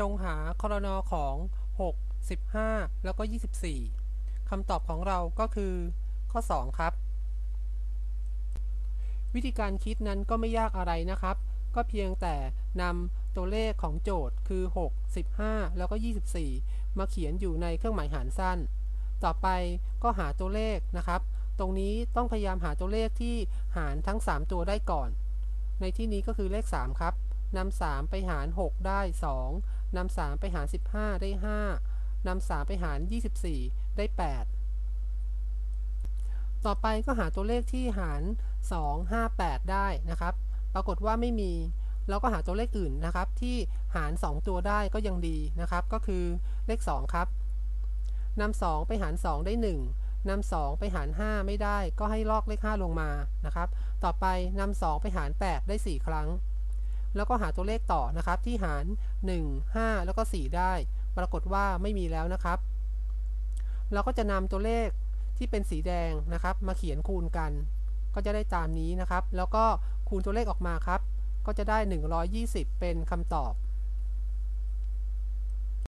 จงหาครนของ 6 15 แล้วก็ 24 คำตอบของเราก็คือ ข้อ 2 ครับ วิธีการคิดนั้นก็ไม่ยากอะไรนะครับ ก็เพียงแต่นำตัวเลขของโจทย์คือ 6 15 แล้วก็ 24 มาเขียนอยู่ในเครื่องหมายหารสั้น ต่อไปก็หาตัวเลขนะครับ ตรงนี้ต้องพยายามหาตัวเลขที่หารทั้ง 3 ตัวได้ก่อน ในที่นี้ก็คือเลข 3 ครับนำ3ไปหาร 6 ได้ 2 นำ3ไปหาร 15 ได้ 5นำ3ไปหาร 24 ได้ 8 ต่อไปก็หาตัวเลขที่หาร 2 5 8 ได้นะครับ ปรากฏว่าไม่มี เราก็หาตัวเลขอื่นนะครับ ที่หาร 2 ตัวได้ก็ยังดีนะครับ ก็คือเลข 2 ครับนำ2ไปหาร 2 ได้ 1นำ2ไปหาร 5 ไม่ได้ ก็ให้ลอกเลข 5 ลงมานะครับ ต่อไปนำ2ไปหาร 8 ได้ 4 ครั้ง แล้วก็หาตัวเลขต่อนะครับที่หาร 1 5 แล้วก็ 4 ได้ ปรากฏว่าไม่มีแล้วนะครับ เราก็จะนำตัวเลขที่เป็นสีแดงนะครับ มาเขียนคูณกัน ก็จะได้ตามนี้นะครับ แล้วก็คูณตัวเลขออกมาครับ ก็จะได้ 120 เป็นคำตอบ